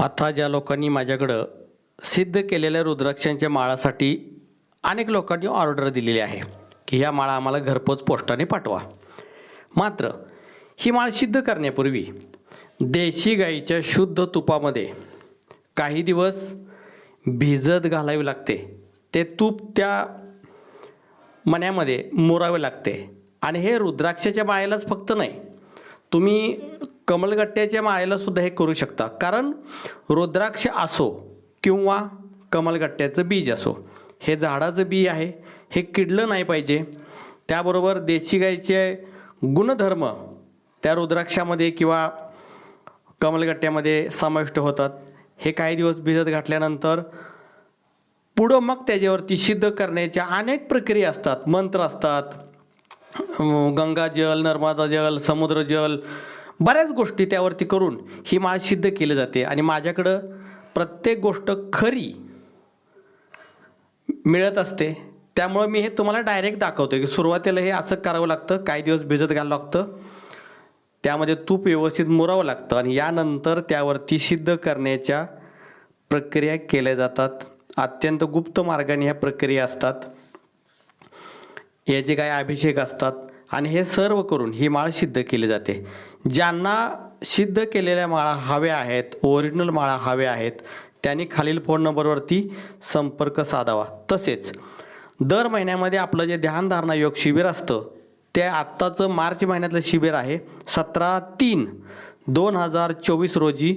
आता ज्या लोकांनी माझ्याकडं सिद्ध केलेल्या रुद्राक्षांच्या माळासाठी अनेक लोकांनी ऑर्डर दिलेली आहे की ह्या माळा आम्हाला घरपोच पोस्टाने पाठवा. मात्र ही माळ सिद्ध करण्यापूर्वी देशी गाईच्या शुद्ध तुपामध्ये काही दिवस भिजत घालावी लागते. ते तूप त्या मण्यामध्ये मुरावे लागते. आणि हे रुद्राक्षाच्या माळेलाच फक्त नाही तुम्ही कमलगट्ट्याच्या माळेला सुद्धा हे करू शकता. कारण रुद्राक्ष असो किंवा कमलगट्ट्याचं बीज असो हे झाडाचं बी आहे हे किडलं नाही पाहिजे. त्याबरोबर देशी गाईचे गुणधर्म त्या रुद्राक्षामध्ये किंवा कमलगट्ट्यामध्ये समाविष्ट होतात. हे काही दिवस भिजत घातल्यानंतर पुढं मग त्याच्यावरती सिद्ध करण्याच्या अनेक प्रक्रिया असतात. मंत्र असतात. गंगाजल नर्मदा जल समुद्र जल बऱ्याच गोष्टी त्यावरती करून ही माळ सिद्ध केली जाते. आणि माझ्याकडं प्रत्येक गोष्ट खरी मिळत असते. त्यामुळं मी हे तुम्हाला डायरेक्ट दाखवतो की सुरुवातीला हे असं करावं लागतं काही दिवस भिजत घालावं लागतं. त्यामध्ये तूप व्यवस्थित मुरावं लागतं आणि यानंतर त्यावरती सिद्ध करण्याच्या प्रक्रिया केल्या जातात. अत्यंत गुप्त मार्गाने ह्या प्रक्रिया असतात. याचे काही अभिषेक असतात. आणि हे सर्व करून ही माळ सिद्ध केली जाते. ज्यांना सिद्ध केलेल्या माळा हव्या आहेत ओरिजिनल माळा हव्या आहेत त्यांनी खालील फोन नंबरवरती संपर्क साधावा. तसेच दर महिन्यामध्ये आपलं जे ध्यानधारणा योग शिबिर असतं ते आत्ताचं मार्च महिन्यातलं शिबिर आहे. सतरा तीन दोन हजार चोवीस रोजी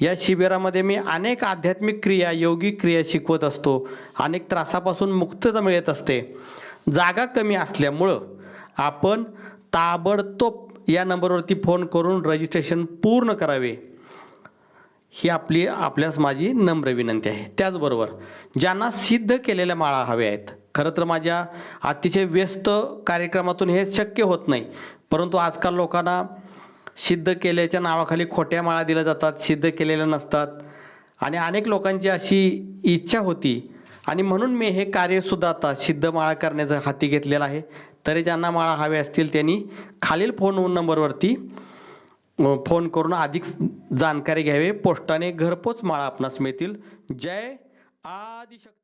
या शिबिरामध्ये मी अनेक आध्यात्मिक क्रिया योगिक क्रिया शिकवत असतो. अनेक त्रासापासून मुक्तता मिळत असते. जागा कमी असल्यामुळं आपण ताबडतोब या नंबरवरती फोन करून रजिस्ट्रेशन पूर्ण करावे. ही आपली आपल्यास माझी नम्र विनंती आहे. त्याचबरोबर ज्यांना सिद्ध केलेल्या माळा हव्या आहेत खरं तर माझ्या अतिशय व्यस्त कार्यक्रमातून हे शक्य होत नाही परंतु आजकाल लोकांना सिद्ध केल्याच्या नावाखाली खोट्या माळा दिल्या जातात सिद्ध केलेल्या नसतात. आणि अनेक लोकांची अशी इच्छा होती आणि म्हणून मी हे कार्यसुद्धा आता सिद्ध माळा करण्याचं हाती घेतलेलं आहे. तरी ज्यांना माळा हवे असतील त्यांनी खालील फोन नंबरवरती फोन करून अधिक जानकारी घ्यावी. पोस्टाने घरपोच माळा आपणास मिळतील. जय आदिशक्ती.